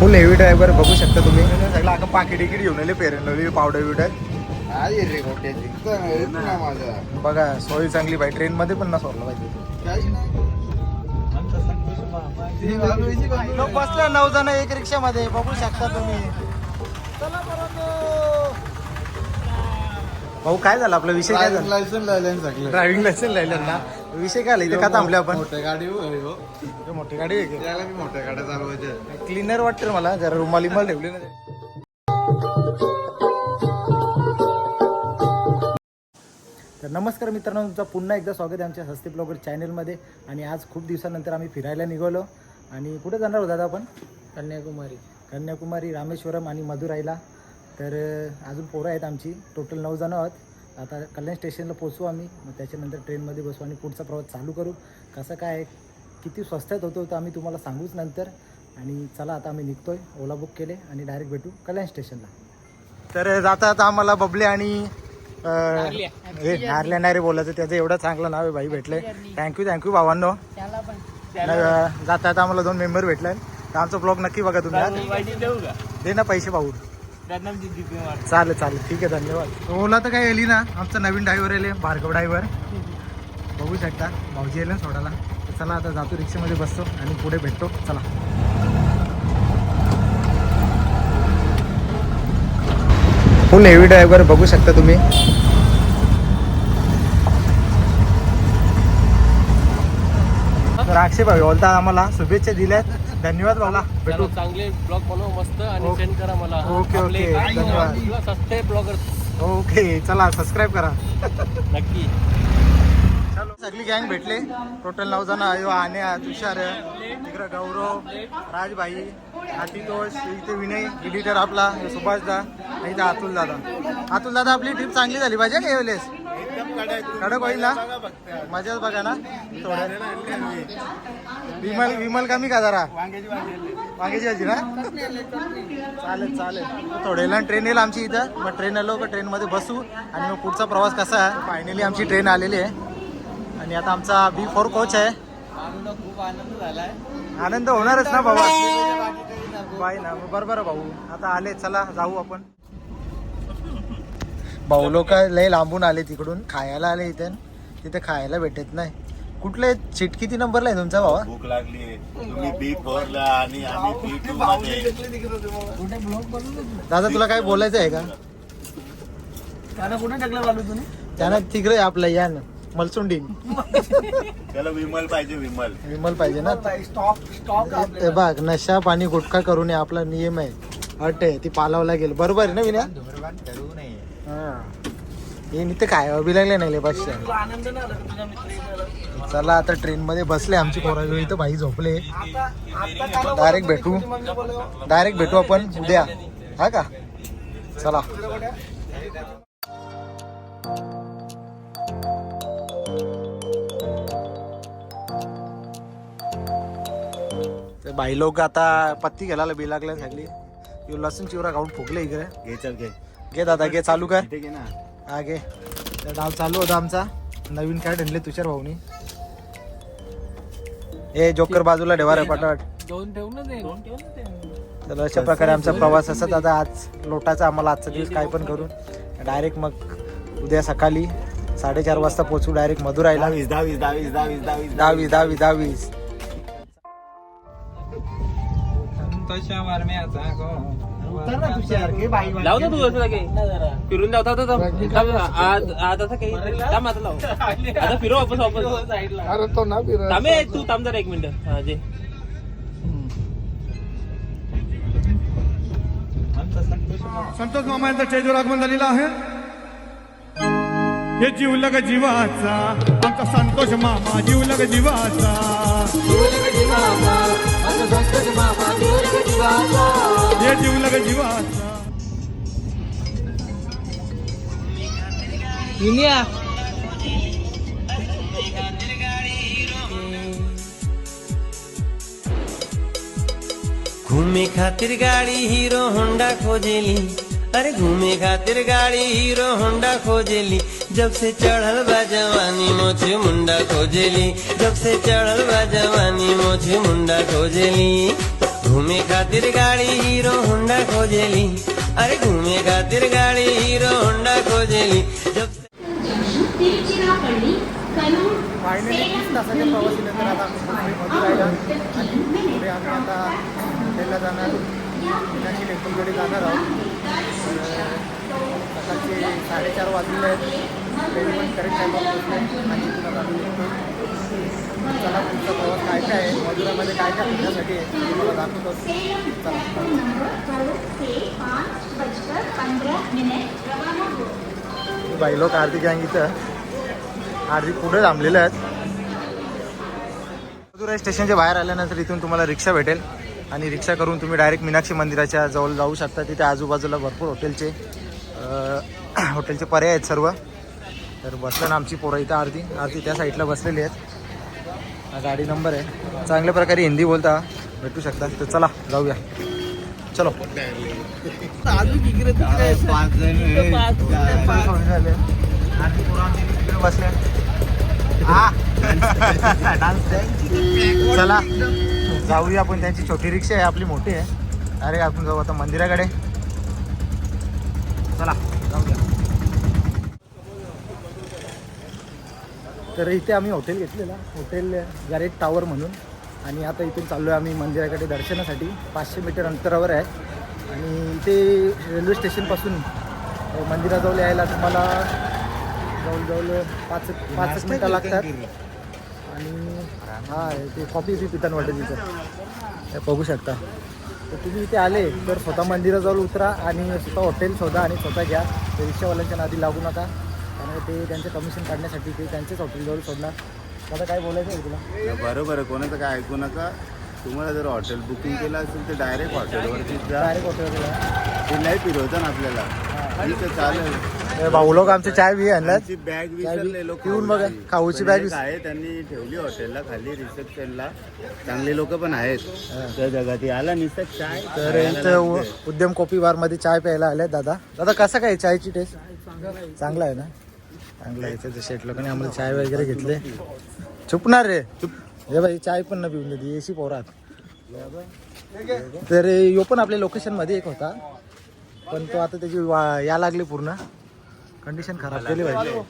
फुल heavy driver बघू शकता तुम्ही. सगळं आता पाकिट इकडे घेऊन आले पेरनली पावडर बिवडर. बघा सोय चांगली पाहिजे. ट्रेन मध्ये पण ना सोडलं पाहिजे. बसले नऊ जण एक रिक्षा मध्ये बघू शकता तुम्ही. चला भाऊ काय झालं? आपला विषय काय झाला? लायसन लायलन सगळे. ड्रायव्हिंग लायसन राहिलं ना? विषय काय आला? इथे का थांबले आपण? मोठ्या गाडी हो. हे मोठी गाडी आहे त्याला मी मोठ्या गाड्या चालवायच्या क्लिनर वाटतं मला जरा रुमाल इमाल ठेवली ना. तर नमस्कार मित्रांनो तुमचं पुन्हा एकदा स्वागत आहे आमच्या हस्ते ब्लॉगर चॅनलमध्ये. आणि आज खूप दिवसानंतर आम्ही फिरायला निघालो. आणि कुठे जाणार होतात आपण? कन्याकुमारी. कन्याकुमारी रामेश्वरम आणि मदुराईला. तर अं, अजून पोरं आहेत आमची. टोटल नऊ जणं आहोत. आता कल्याण स्टेशनला पोचू आम्ही. मग त्याच्यानंतर ट्रेनमध्ये बसू आणि पुढचा प्रवास चालू करू. कसं काय आहे, किती स्वस्तात होतो तर आम्ही तुम्हाला सांगूच नंतर. आणि चला आता आम्ही निघतोय. ओला बुक केले आणि डायरेक्ट भेटू कल्याण स्टेशनला. तर जाता आता आम्हाला बबले आणि हे नारल्या नारे बोलायचं. त्याचं एवढं चांगलं नाव आहे भाई भेटलंय. थँक्यू थँक्ययू भावांनो. जाता आता आम्हाला दोन मेंबर भेटले तर आमचा ब्लॉग नक्की बघा तुम्ही. दे ना पैसे भाऊ. चालेल चालेल. ठीक आहे धन्यवाद. ओला तर काय आली ना. आमचा नवीन ड्रायव्हर आले भार्गव ड्रायव्हर बघू शकता. भाऊजी आले ना सोडायला. चला आता जातो रिक्षामध्ये बसतो आणि पुढे भेटतो. चला. हो हेवी ड्रायव्हर बघू शकता तुम्ही? राक्षे भाऊ बोलता आम्हाला शुभेच्छा दिल्यात. धन्यवाद भाऊला भेटू. चांगले ब्लॉग बनव मस्त आणि. सेंड करा मला. Okay, okay. धन्यवाद. सस्ते ब्लॉगर ओके चला सबस्क्राईब करा. नक्की. सगळी गँग भेटले. टोटल नऊ जण आहे आने तुषार तिकडं गौरव राजभाई आतितोष इथे विनय एडिटर आपला सुभाष दा आणि इथे अतुल दादा अतुल दादा आपली ट्रिप चांगली झाली पाहिजे का यावेळेस? कडक होईल ना? मजाच बघा ना. थोड्या विमल विमल कमी का जरा? वांग्याची भाजी ना? चालेल चालेल. थोड्या वेळा ट्रेन येईल आमची इथं. मग ट्रेन आलो का ट्रेनमध्ये बसू. आणि मग पुढचा प्रवास कसा? आहे फायनली आमची ट्रेन आलेली आहे. आणि आता आमचा बी फोर कोच आहे. खूप आनंद झालाय. आनंद होणारच ना बाबा बाय ना बरोबर आहे भाऊ. आता आले चला जाऊ आपण. भाऊ लोक लय लांबून आले तिकडून खायला आले इथे. तिथे खायला भेटत नाही. कुठले सीट किती नंबरला आहे तुमचा भावा? भूक लागली. तुम्ही बी फोरला आणि आम्ही बी टू मध्ये दादा तुला काय बोलायचं आहे का? कुठे टाकलं बालू तुम्ही? त्यानं तिकडे आपलं या ना मलसुंडी. त्याला विमल पाहिजे विमल. विमल पाहिजे ना. स्टॉप स्टॉप हे बघ नशा पाणी गुटखा करू नये आपला नियम आहे. अट आहे ती पालावला गेल. बरोबर आहे ना विनया? धूम्रपान करू नये. हा. हे नीते काय? बी लागले नाही पाचशे चला आता ट्रेन मध्ये बसले आमची पोराजवळ इथं भाई झोपले. डायरेक्ट भेटू. डायरेक्ट भेटू आपण. उद्या. हा का? चला. ते बाई लोक आता पत्ती घ्यायला बी लागले सगळी. लसूण चिवरा खाऊन फुगले इकडे. घे चल घे. घे दादा घे चालू कर. घे ना. हा घे. तर डाव चालू होता आमचा. नवीन काय आणले तुषार भाऊनी. ए जोकर बाजूला ठेवा रे पटाट दोन ठेवू ना ते. दोन ठेवू ना ते. तर अशा प्रकारे आमचा प्रवास असत आता आज लोटाचा आम्हाला आजचा दिवस काय पण करून. डायरेक्ट मग उद्या सकाळी साडेचार वाजता पोहोचू डायरेक्ट मधुराईला दहावीस दहावीस दहावीस दहावीस दहावीस दहावी दहावी दहावीस. लाव ना तू? असं लागे फिरून जाऊ आता आज आज असं काही थांब आता लाव. आता फिरव वापस वापस. अरे तो ना फिर थांबे तू थांब जरा एक मिनिट. हा जे. संतोष मामा यांचा स्टेजवर आगमन झालेला आहे. हे जीवलग जीवाचा आमचा संतोष मामा जीवलग जीवाचा. जीवाचा घूमे खातिर गाड़ी हीरो होंडा खोजेली। अरे घूमे खातिर गाड़ी हीरो होंडा खोजेली। जब से चढ़ल बा जवानी मोछे मुंडा खोजेली। जब से चढ़ल बा जवानी मोछे मुंडा खोजेली। घूमे खातिर गाड़ी हीरो होंडा खोजेली। अरे घूमे खातिर गाड़ी हीरो होंडा खोजेली। फायनली तीस तासाच्या प्रवासानंतर आता आम्ही मुंबई मधुराईला आणि पुढे आम्ही आता हॉटेलला जाणार. मीनाक्षी टेम्पलकडे जाणार आहोत. तर सकाळचे साडेचार वाजलेले आहेत तरी पण करेक्ट पोहोचले आणि पुन्हा निघतो. चला पुढचा प्रवास काय मधुरामध्ये काय काय तुम्हाला दाखवतो हो बाई लोक आरती गँग इथं आरती पुढे थांबलेले आहेत. मधुराई स्टेशनच्या बाहेर आल्यानंतर इथून तुम्हाला रिक्षा भेटेल. आणि रिक्षा करून तुम्ही डायरेक्ट मीनाक्षी मंदिराच्या जवळ जाऊ शकता. तिथे आजूबाजूला भरपूर हॉटेलचे हॉटेलचे पर्याय आहेत सर्व. तर बसलं ना आमची पोरं इथं आरती. आरती त्या साईडला बसलेली आहेत. हा गाडी नंबर आहे. चांगल्या प्रकारे हिंदी बोलता. भेटू शकता. तर चला जाऊया. चलो. बसले चला जाऊया आपण. त्यांची छोटी रिक्षा आहे आपली मोठी आहे. अरे आपण जाऊ आता मंदिराकडे. चला जाऊया. तर इथे आम्ही हॉटेल घेतलेलं. हॉटेल गॅरेट टावर म्हणून. आणि आता इथून चाललो आहे आम्ही मंदिराकडे दर्शनासाठी. पाचशे मीटर अंतरावर आहे. आणि इथे रेल्वे स्टेशनपासून मंदिराजवळ यायला तुम्हाला जवळजवळ पाच पाच मिनटं लागतात. आणि हा ते कॉफी बी पितान वाटेल तिथं बघू शकता. तर तुम्ही इथे आले तर स्वतः मंदिराजवळ उतरा आणि स्वतः हॉटेल शोधा आणि स्वतः घ्या. रिक्षावाल्यांच्या नादी लागू नका. त्यामुळे ते त्यांचे कमिशन काढण्यासाठी ते त्यांचेच हॉटेलजवळ सोडणार. आता काय बोलायचं आहे तुला? बरोबर आहे. कोणाचं काय ऐकू नका. तुम्हाला जर हॉटेल बुकिंग केलं असेल तर डायरेक्ट हॉटेलवरती जा. डायरेक्ट हॉटेलला ते नाही फिरवतं ना आपल्याला ठीक आहे चालेल. भाऊ लोक आमचे चाय बी त्यांची बॅग विसरले लोक पिऊन बघा, खाऊची bag विस- आहे त्यांनी ठेवली हॉटेलला खाली रिसेप्शनला चांगले लोक पण आहेत. त्या जगात आला निसत चाय. तर उ- लागते. उद्यम कॉफी बारमध्ये चाय प्यायला आले दादा. दादा कसं काय चायची टेस्ट चांगला आहे ना? चांगला इथे शेट लोकांनी आम्हाला चाय वगैरे घेतले. चुपणार रे. चुप हे बाई चाय पण न पिऊन देते एसी पोरात. तर यो पण आपल्या लोकेशनमध्ये एक होता. पण तो आता त्याची या लागली पूर्ण. कंडिशन खराब केली पाहिजे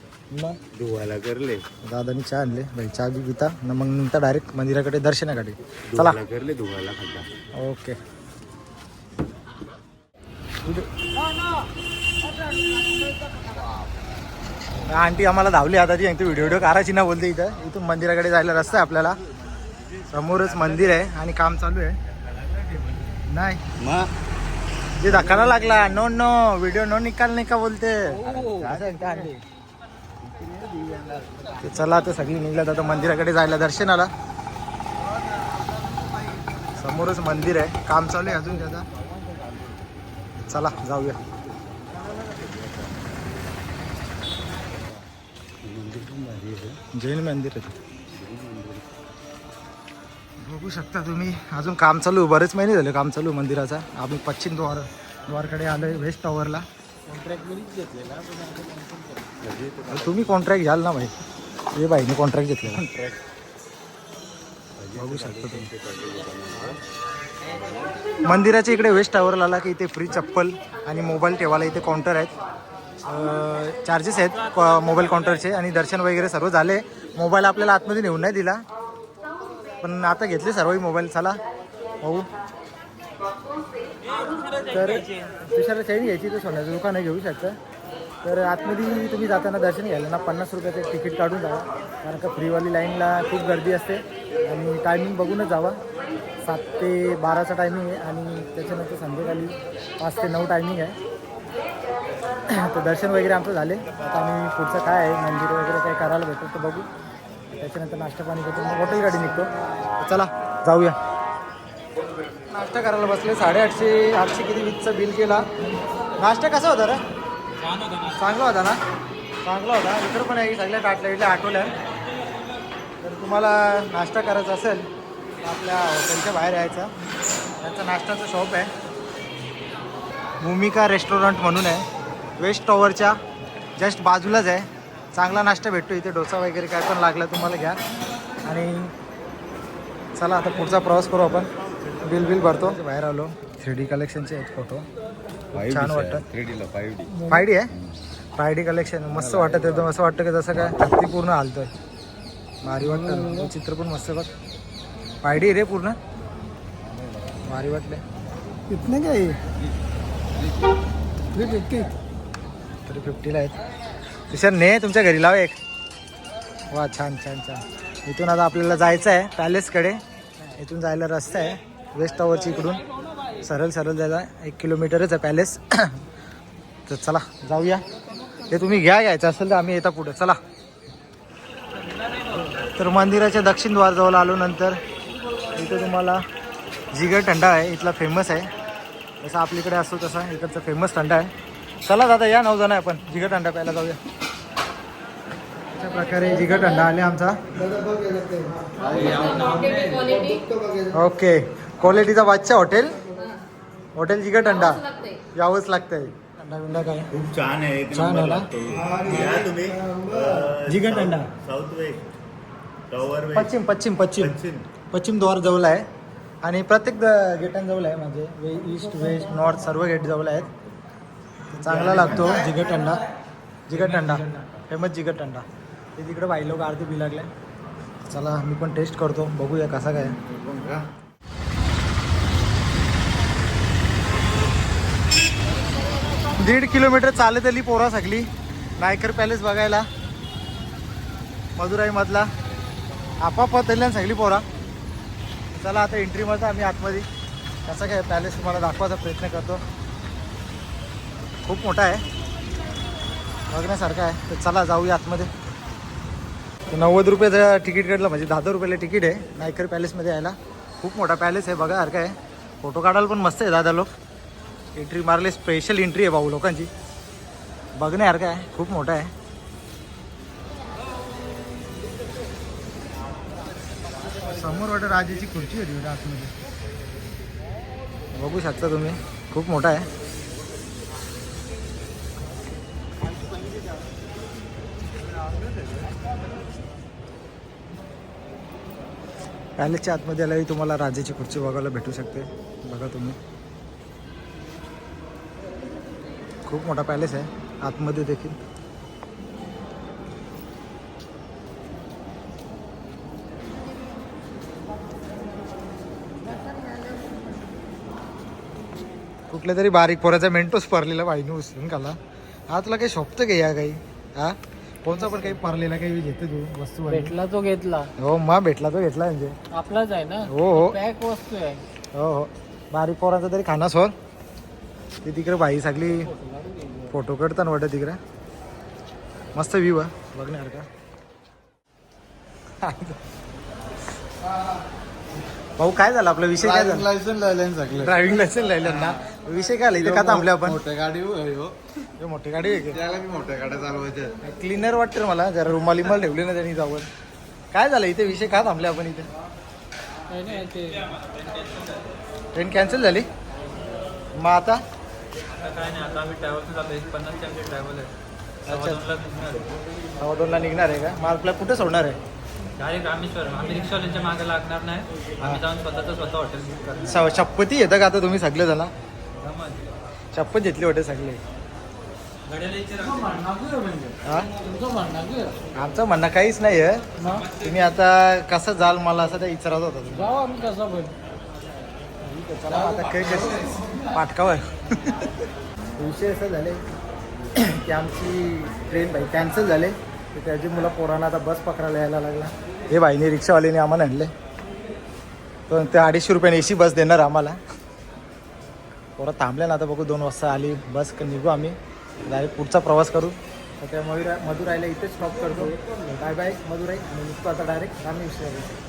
मग? धुवायला करले. दादानी चहा आणले. भाई चहा बी पिता. न मग नंतर डायरेक्ट मंदिराकडे दर्शनाकडे. चला. करले धुवायला खड्डा ओके. आंटी आम्हाला धावली आता ती. व्हिडिओ व्हिडिओ करायची ना बोलते इथं. इथून मंदिराकडे जायला रस्ता आहे आपल्याला. समोरच मंदिर आहे आणि काम चालू आहे. नाही. जे धक्का नाही लागला. नो नो व्हिडिओ नो निकाल नाही का बोलते? चला आता सगळी निघल्यात. आता मंदिराकडे जायला दर्शनाला. समोरच मंदिर आहे. काम चालू आहे अजून त्याचा. चला जाऊया. जैन मंदिर आहे. बघू शकता तुम्ही. अजून काम चालू आहे. बरेच महिने झाले काम चालू आहे मंदिराचा. आम्ही पश्चिम द्वार द्वारकडे आलोय वेस्ट टॉवरला तुम्ही कॉन्ट्रॅक्ट घ्याल ना भाई. हे भाईने कॉन्ट्रॅक्ट घेतलेला. बघू शकता तुम्ही. मंदिराच्या इकडे वेस्ट टावरला आला की इथे फ्री चप्पल आणि मोबाईल ठेवायला इथे काउंटर आहेत. चार्जेस आहेत मोबाईल काउंटरचे आणि दर्शन वगैरे सर्व झाले. मोबाईल आपल्याला आतमध्ये नेऊन नाही दिला. पण आता घेतले सर्वही मोबाईल चला. भाऊ तर दुसऱ्याला चैन घ्यायची तर सोन्याचं दुकान आहे घेऊ शकता. तर आतमध्ये तुम्ही जाताना दर्शन घ्यायला ना पन्नास रुपयाचं तिकीट काढून जावा. कारण का फ्रीवाली लाईनला खूप गर्दी असते. आणि टायमिंग बघूनच जावा. सात ते बाराचा टायमिंग आहे आणि त्याच्यानंतर संध्याकाळी पाच ते नऊ टायमिंग आहे. तर दर्शन वगैरे आमचं झाले. आता आम्ही पुढचं काय आहे मंदिर वगैरे काय करायला भेटतं तर बघू. त्याच्यानंतर नाश्ता पाणी करतो मग हॉटेल गाडी निघतो. चला जाऊया. नाश्ता करायला बसले. साडेआठशे आठशे किती वीजचं बिल केला. नाश्ता कसा होता रे? चांगला होता ना? चांगला होता. इतर पण आहे सगळ्या टाटल्या इथल्या आठवल्या. तर तुम्हाला नाश्ता करायचा असेल तर आपल्या हॉटेलच्या बाहेर यायचं. त्यांचा नाश्त्याचं शॉप आहे. भूमिका रेस्टॉरंट म्हणून आहे. वेस्ट टॉवरच्या जस्ट बाजूलाच आहे. चांगला नाश्ता भेटतो इथे. डोसा वगैरे काय पण लागला तुम्हाला घ्या. आणि चला आता पुढचा प्रवास करू आपण. बिल बिल भरतो. बाहेर आलो. थ्री डी कलेक्शनचे आहेत फोटो छान वाटतं. थ्री डीला फाईव्ह डी फाय डी आहे? Five D collection. मस्त वाटत एकदम असं वाटतं की जसं काय हत्ती पूर्ण हालतोय. भारी वाटतं. चित्र पण मस्त बघ. फाय डी रे पूर्ण. भारी वाटले इतने काय थ्री फिफ्टी थ्री फिफ्टीला आहेत. तुषार ने तुमच्या घरी लाव एक. वा छान छान छान. इथून आता आपल्याला जायचं आहे पॅलेसकडे. इथून जायला रस्ता आहे. वेस्ट टॉवरची इकडून. सरळ सरळ जायला एक किलोमीटरच आहे पॅलेस. तर चला जाऊया. ते तुम्ही घ्या घ्यायचं असेल तर आम्ही येता पुढं. चला. तर मंदिराच्या दक्षिण द्वारजवळ आलो नंतर. इथे तुम्हाला जिगर थंडा आहे. इथला फेमस आहे. जसं आपलीकडे असतो तसा इकडचा फेमस थंडा आहे. चला दादा या नऊ जण आहे आपण. जिगर थंडा प्यायला जाऊया. अशा प्रकारे जिगर थंडा आले आमचा. ओके क्वालिटीचा बादशा हॉटेल हॉटेल जिगर थंडा यावंच लागतंय. बिंडा काय खूप छान आहे छान आहे ना? लागतो या तुम्ही. अं, जिगर थंडा साऊथ वेस्ट पश्चिम पश्चिम पश्चिम. पश्चिम. द्वार जवळ आहे. आणि प्रत्येक द- गेटांजवळ आहे. म्हणजे वे ईस्ट वेस्ट नॉर्थ सर्व गेट जवळ आहेत. चांगला लागतो जिगट अंडा. जिगट अंडा. फेमस जिगट अंडा. ते तिकडे बाई लोक आरती बी लागले. चला मी पण टेस्ट करतो. बघूया कसा काय. दीड किलोमीटर चालत आली पोरा सगळी. नायकर पॅलेस बघायला. मधुराईमधला आपापत आली सगळी पोरा. चला आता एंट्री मध्ये आम्ही आतमध्ये. कसं काय पॅलेस तुम्हाला दाखवायचा प्रयत्न करतो. खूप मोठा आहे. बघण्यासारखा आहे. तर चला जाऊया आतमध्ये. नव्वद रुपयाचं तिकीट काढलं म्हणजे दहा दहा रुपयाला तिकीट आहे. नायकर पॅलेसमध्ये यायला. खूप मोठा पॅलेस आहे बघा सारखा आहे. फोटो काढायला पण मस्त आहे दादा लोक. एंट्री मारले स्पेशल एंट्री आहे भाऊ लोकांची. बघण्यासारखं आहे खूप मोठा आहे. समोर वाटत राजाची खुर्ची होती आतमध्ये. बघू शकता तुम्ही खूप मोठा आहे. पॅलेसच्या आतमध्ये आल्याही तुम्हाला राजाची खुर्ची बघायला भेटू शकते. बघा तुम्ही. खूप मोठा पॅलेस आहे. आतमध्ये देखील. कुठल्या तरी बारीक पोराचा मेंटोस परलेला बाईने उचलून काला हा तुला काही शोभतं का या काही? हा? कोणचा पण काही परलेला काही घेते तू वस्तू वाली? भेटला तो घेतला. हो मा भेटला तो घेतला म्हणजे. आपलाच आहे ना? हो हो. पॅक वस्तू आहे. हो हो. बारीक पोरांचा तरी खाना सोर ते तिकडे बाई सगळी फोटो काढतात वाटत तिकडे. मस्त व्ह्यू आहे. बघण्यासारखा भाऊ काय झालं? आपला विषय काय झाला? लायसन सगळे. ड्रायव्हिंग लायसन्स लायलं ना? विषय काय आला इथे? का थांबले आपण? मोठ्या गाडी हो. हे मोठी गाडी आहे त्याला बी मोठ्या गाड्या चालवायच्या क्लिनर वाटतं रे मला. जरा रुमाली मला ठेवली ना त्यांनी जाऊन. काय झालं इथे? विषय का थांबले आपण इथे? काय नाही ते ट्रेन कॅन्सल झाली? मग आता? काय नाही आता आम्ही ट्रॅव्हल्स जातो एक पन्नास आमची ट्रॅव्हल आहे. सव्वा दोनला निघणार. आहे का? मग आपल्याला कुठे सोडणार आहे? डायरेक्ट रामेश्वर आम्ही रिक्षावाल्यांच्या मागे लागणार नाही. आम्ही जाऊन स्वतःचं स्वतः हॉटेल बुक करणार. स- शपथी येतं का आता तुम्ही सगळे जण शपथ घेतली वाटते सगळे? आमचं म्हणणं काहीच नाही आहे. तुम्ही आता कसं जाल मला असं त्या विचारत होता जाऊ आम्ही कसं पण. चला आता काही विषय असं झाले की आमची ट्रेन बाई कॅन्सल झाले. तर त्याची मुलं पोरांना आता बस पकडायला यायला लागला. हे बाईने रिक्षावाल्याने आम्हाला आणले. तर ते अडीचशे रुपयाने एसी बस देणार आम्हाला. पोरं थांबले ना आता बघू दोन वाजता आली बस निघू आम्ही. डायरेक्ट पुढचा प्रवास करू. तर त्या मयुरा मधुराईला इथेच स्टॉप करतो. Bye bye Madurai. आणि निघतो आता डायरेक्ट आम्ही रामेश्वर